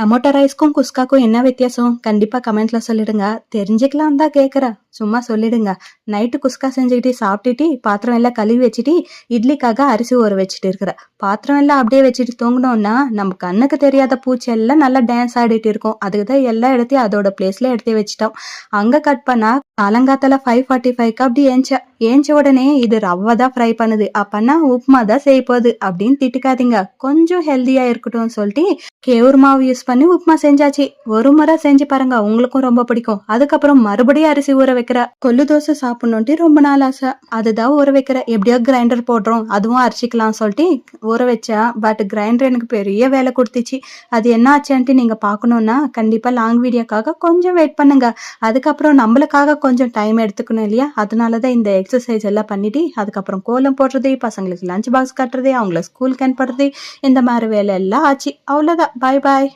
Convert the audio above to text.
Tomato ரைஸ்க்கும் குஸ்காக்கும் என்ன வித்தியாசம்? கண்டிப்பா கமெண்ட்ல சொல்லிடுங்க. தெரிஞ்சுக்கலாம் தான் கேட்குறேன் சும்மா சொல்லிடுங்க. நைட்டு குஸ்கா செஞ்சுக்கிட்டு சாப்பிட்டுட்டு பாத்திரம் எல்லாம் கழுவி வச்சுட்டு இட்லிக்காக அரிசி ஊற வச்சுட்டு இருக்கிற. பாத்திரம் எல்லாம் அப்படியே வச்சுட்டு தூங்கினோம்னா நம்ம கண்ணுக்கு தெரியாத பூச்சி எல்லாம் நல்லா டான்ஸ் ஆடிட்டு இருக்கும். அதுக்கு தான் எல்லா இடத்தையும் அதோட பிளேஸ்ல எடுத்து வச்சுட்டோம். அங்க கட் பண்ணா காலங்காத்தால ஃபைவ் ஃபார்ட்டி ஃபைவ்க்கு அப்படி ஏஞ்சா ஏஞ்ச உடனே இது ரவை தான் ஃப்ரை பண்ணுது. அப்பன்னா உப்புமா தான் செய்ய போகுது அப்படின்னு திட்டுக்காதீங்க. கொஞ்சம் ஹெல்தியா இருக்கட்டும்னு சொல்லிட்டு கேவுர் மாவு யூஸ் பண்ணி உப்புமா செஞ்சாச்சு. ஒரு முறை செஞ்சு பாருங்க உங்களுக்கும் ரொம்ப பிடிக்கும். அதுக்கப்புறம் மறுபடியும் அரிசி ஊற வைக்கிற கொல்லு தோசை சாப்பிடணுன்ட்டு ரொம்ப நாள் ஆசை. அதுதான் ஊற வைக்கிற. எப்படியோ கிரைண்டர் போடுறோம். அதுவும் அரைச்சிக்கலாம் சொல்லிட்டு ஊற வச்சேன். பட் கிரைண்டர் எனக்கு பெரிய வேலை கொடுத்துச்சு. அது என்ன ஆச்சுன்ட்டு நீங்க பார்க்கணும்னா கண்டிப்பா லாங் வீடியோக்காக கொஞ்சம் வெயிட் பண்ணுங்க. அதுக்கப்புறம் நம்மளுக்காக கொஞ்சம் டைம் எடுத்துக்கணும் இல்லையா? அதனால தான் இந்த எக்ஸசைஸ் எல்லாம் பண்ணிட்டு அதுக்கப்புறம் கோலம் போடுறது பசங்களுக்கு லஞ்ச் பாக்ஸ் கட்டுறது அவங்கள ஸ்கூலுக்கு அனுப்புறது இந்த மாதிரி வேலை எல்லாம் ஆச்சு. அவ்வளோதான் பாய் பாய்